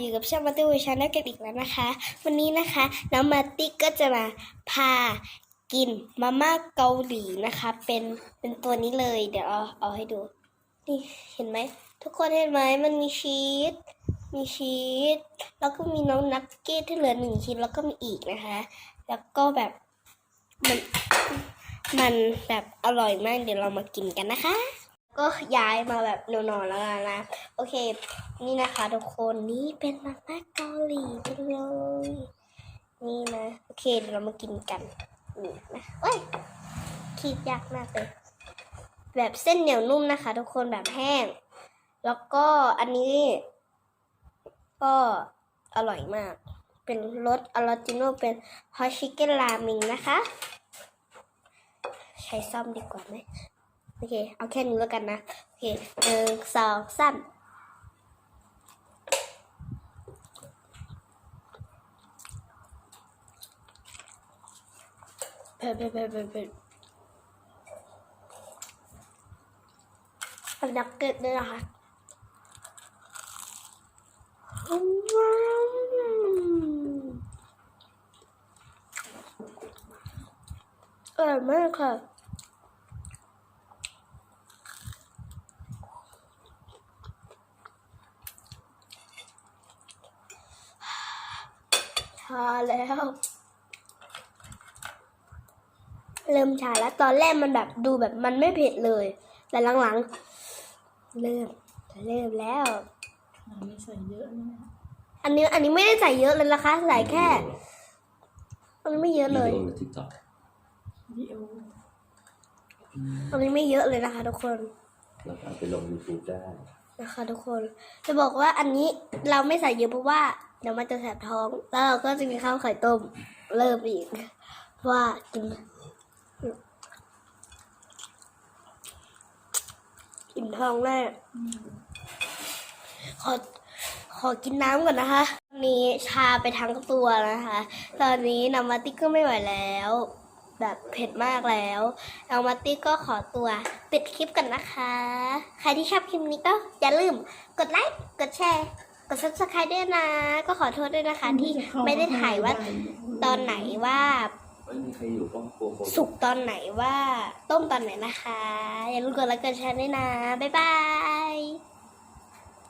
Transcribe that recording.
อยู่กับช่องมาติวิชาแนลกันอีกแล้วนะคะ วันนี้นะคะน้องมาติก็จะมาพากินมาม่าเกาหลีนะคะ เป็นเป็นตัวนี้เลย เดี๋ยวเอาเอาให้ดู นี่เห็นไหมทุกคนเห็นไหมมันมีชีสมีชีสแล้วก็มีน้องนักเก็ตที่เหลือหนึ่งชิ้นแล้วก็มีอีกนะคะ แล้วก็แบบมันมันแบบอร่อยมากเดี๋ยวเรามากินกันนะคะ ก็ย้ายมาแบบนอนๆแล้วกันนะ โอเค นี่นะคะทุกคนนี่เป็นมาม่าเกาหลีไปเลย นี่นะ โอเคเดี๋ยวเรามากินกันนี่นะเอ้ยคีบยากมากเลย แบบเส้นเหนียวนุ่มนะคะ ทุกคนแบบแห้ง แล้วก็อันนี้ ก็อร่อยมาก เป็นรสออริจินเป็นฮอชิเกนรามิงนะคะ ใช้ซ่อมดีกว่าไหม โอเค เอาแค่นี้แล้วกันนะ โอเคหนึ่งสองสามเผ็ดเผ็ดเผ็ดเผ็ดเผ็ดเอาดักเก็ตด้วยนะคะอืมอร่อยมากค่ะาแล้ว เริ่มชาแล้วตอนแรกมันแบบดูแบบมันไม่เผ็ดเลย แต่หลังๆ เริ่มเริ่มแล้วอันนี้ใส่เยอะนะอันนี้อันนี้ไม่ได้ใส่เยอะเลยนะคะใส่แค่มันไม่เยอะเลยวิดีโอหรือทิกตอกวิโออันนี้ไม่เยอะเลยนะคะทุกคนแล้วก็เอาไปลงยูทูบได้ นะคะ ทุกคน จะบอกว่าอันนี้เราไม่ใส่เยอะเพราะว่าเดี๋ยวมันจะแสบท้อง แล้วเราก็จะกินข้าวไข่ต้มเริ่มอีกว่ากินกินท้องแน่ขอขอกินน้ำก่อนนะคะ นี้ชาไปทั้งตัวนะคะ ตอนนี้นามาติกก็ไม่ไหวแล้ว แบบเผ็ดมากแล้วนามาติก็ขอตัวปิดคลิปกันนะคะ ใครที่ชอบคลิปนี้ก็อย่าลืมกดไลค์ กดแชร์ กด subscribe ด้วยนะ ก็ขอโทษด้วยนะคะ ที่ไม่ได้ถ่ายว่าตอนไหนว่าสุกตอนไหนว่าต้มตอนไหนนะคะ อย่าลืมกดไลค์กดแชร์ด้วยนะ บ๊ายบาย